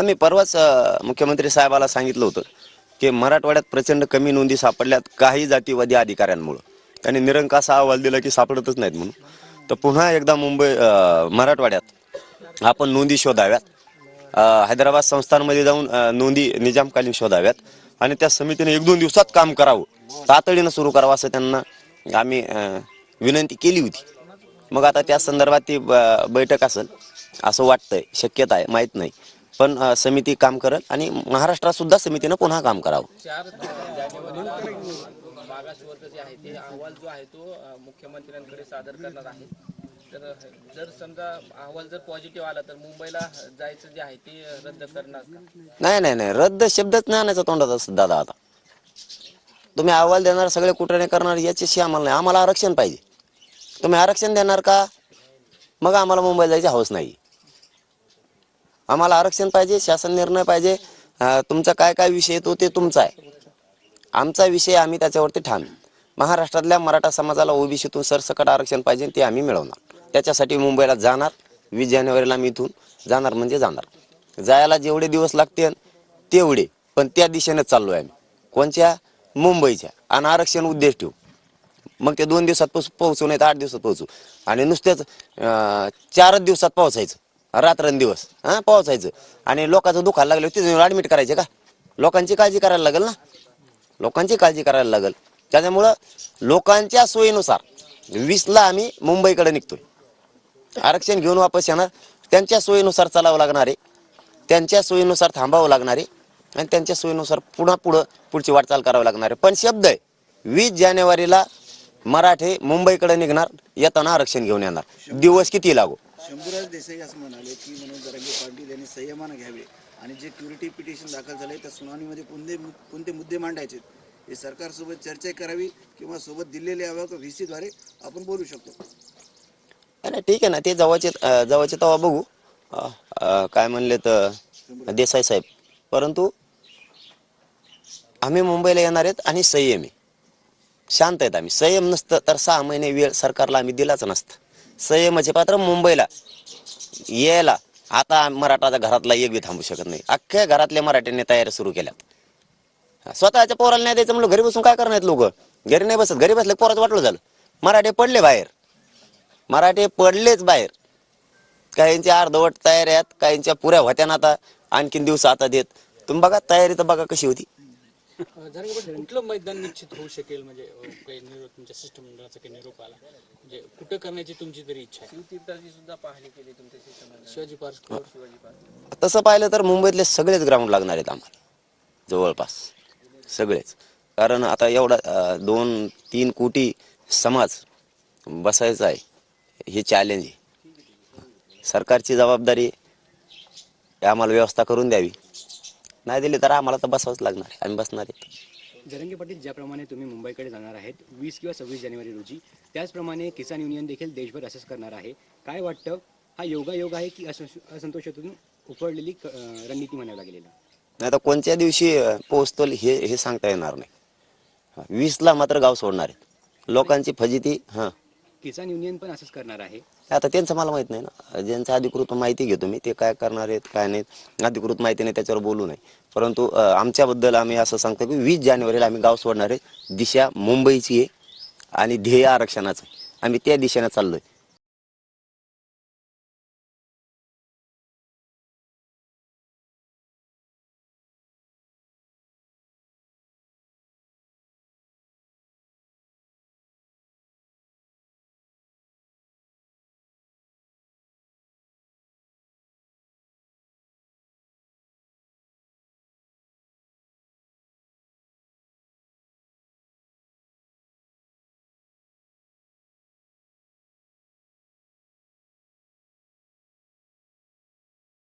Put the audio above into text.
आम्ही परवाच मुख्यमंत्री साहेबाला सांगितलं होतं की मराठवाड्यात प्रचंड कमी नोंदी सापडल्यात काही जातीवादी अधिकाऱ्यांमुळं. त्यांनी निरंकासा अहवाल दिला की सापडतच नाहीत म्हणून. तर पुन्हा एकदा मुंबई मराठवाड्यात आपण नोंदी शोधाव्यात. हैदराबाद संस्थांमध्ये जाऊन नोंदी निजामकालीन शोधाव्यात आणि त्या समितीने एक दोन दिवसात काम करावं. तातडीनं सुरू करावं असं त्यांना आम्ही विनंती केली होती. मग आता त्या संदर्भात ती ब- बैठक असेल असं वाटतंय. शक्यता आहे. माहीत नाही. पण समिती काम करेल आणि महाराष्ट्रात सुद्धा समितीनं पुन्हा काम करावं. तर जर समजा अहवाल जर पॉझिटिव्ह आला तर मुंबईला जायचं जे आहे ते रद्द करणार नाही नाही नाही. रद्द शब्दच नाही आणायचा तोंडात दादा आता. तुम्ही अहवाल देणार सगळे कुठे करणार याच्याशी आम्हाला नाही. आम्हाला आरक्षण पाहिजे. तुम्ही आरक्षण देणार का? मग आम्हाला मुंबईला जायची हौस नाही. आम्हाला आरक्षण पाहिजे शासन निर्णय पाहिजे. तुमचा काय काय विषय येतो ते तुमचा आहे. आमचा विषय आम्ही त्याच्यावरती ठाम महाराष्ट्रातल्या मराठा समाजाला ओबीसीतून सरसकट आरक्षण पाहिजे ते आम्ही मिळवणार. त्याच्यासाठी मुंबईला जाणार वीस जानेवारीला मी इथून जाणार म्हणजे जाणार. जायला जेवढे दिवस लागतील तेवढे पण त्या दिशेने चाललोय आम्ही. कोणच्या? मुंबईच्या. आणि आरक्षण उद्देश ठेवू. मग ते दोन दिवसात पोच- पोहोचू नाही तर आठ दिवसात पोहोचू. आणि नुसतेच चारच दिवसात पोहोचायचं. रात्रंदिवस हां पोहोचायचं. आणि लोकांचं दुखायला लागलं तिथे ॲडमिट करायचे का? लोकांची काळजी करायला लागेल ना? लोकांची काळजी करायला लागेल. त्याच्यामुळं लोकांच्या सोयीनुसार वीसला आम्ही मुंबईकडे निघतोय. आरक्षण घेऊन वापस येणार. त्यांच्या सोयीनुसार चालावं लागणार आहे. त्यांच्या सोयीनुसार थांबावं लागणार आहे. आणि त्यांच्या सोयीनुसार पुन्हा पुढं पुढची वाटचाल करावी लागणार आहे. पण शब्द आहे वीस जानेवारीला मराठे मुंबईकडे निघणार येताना आरक्षण घेऊन येणार. दिवस किती लागू? शंभूराज देसाई असं म्हणाले की मनोज जरांगे पाटील यांनी संयमानं घ्यावे आणि जे क्युरिटी पिटिशन दाखल झाले त्या सुनावणीमध्ये कोणते कोणते मुद्दे मांडायचे? हे सरकारसोबत चर्चा करावी किंवा सोबत दिलेले हवं का व्ही द्वारे आपण बोलू शकतो. ठीक आहे ना. ते जवळचे जवळचे तेव्हा बघू. काय म्हणले तर देसाई साहेब. परंतु आम्ही मुंबईला येणार आहेत आणि संयम. शांत आहेत आम्ही. संयम नसतं तर सहा महिने वेळ सरकारला आम्ही दिलाच नसतं. संयमाचे म्हणजे पात्र मुंबईला. यायला. आता मराठाचा घरातला एक बी थांबू शकत नाही. अख्ख्या घरातल्या मराठ्यांनी तयारी सुरू केल्यात. स्वतःच्या पोराला नाही द्यायचं म्हणलं घरी बसून काय करणार लोक? घरी नाही बसत. घरी बसले पोराचं वाटलं झालं. मराठे पडले बाहेर. मराठे पडलेच बाहेर. काहींच्या अर्धवट तयाऱ्यात आहेत काहींच्या पुऱ्या होत्या ना आता. आणखीन दिवस आता देत. तुम्ही बघा तयारी तर बघा कशी होती. कुठलं मैदान निश्चित होऊ शकेल? म्हणजे अ, काही निरोप तुमच्या सिस्टम मंडळाचा काही निरोप आला. म्हणजे कुठं करण्याची तुमची तरी इच्छा आहे? शिवतीर्थाची सुद्धा पाहणी केली तुमच्या शिष्टमंडळाने. शिवाजी पार्क. शिवाजी पार्क तसं पाहिलं तर मुंबईतले सगळेच ग्राउंड लागणार आहेत आम्हाला. जवळपास. सगळेच. कारण आता एवढा दोन तीन कोटी समाज बसायचा आहे. हे चॅलेंज आहे. सरकारची जबाबदारी आहे. आम्हाला व्यवस्था करून द्यावी. नाही दिली तर आम्हाला तर बसावंच लागणार आहे. आम्ही बसणार आहे. जरंगे पाटील ज्याप्रमाणे तुम्ही मुंबईकडे जाणार आहेत वीस किंवा सव्वीस जानेवारी रोजी त्याचप्रमाणे किसान युनियन देखील देशभर असेच करणार आहे. काय वाटतं? हा योगायोग आहे की असं- असंतोषातून उफळलेली क- अं, रणनीती म्हणावं लागलेलं? नाही तर कोणत्या दिवशी अं, पोहोचतो हे हे सांगता येणार नाही. वीसला मात्र गाव सोडणार आहेत. लोकांची फजिती हां. किसान युनियन पण असंच करणार आहे. आता त्यांचं मला माहीत नाही ना. ज्यांचं अधिकृत माहिती घेतो मी ते काय करणार आहेत काय नाहीत. अधिकृत माहिती नाही त्याच्यावर बोलू नये. परंतु आमच्याबद्दल आम्ही असं सांगतो की वीस जानेवारीला आम्ही गाव सोडणार आहे. दिशा मुंबईची आहे आणि ध्येय आरक्षणाचं आहे. आम्ही त्या दिशेनं चाललोय.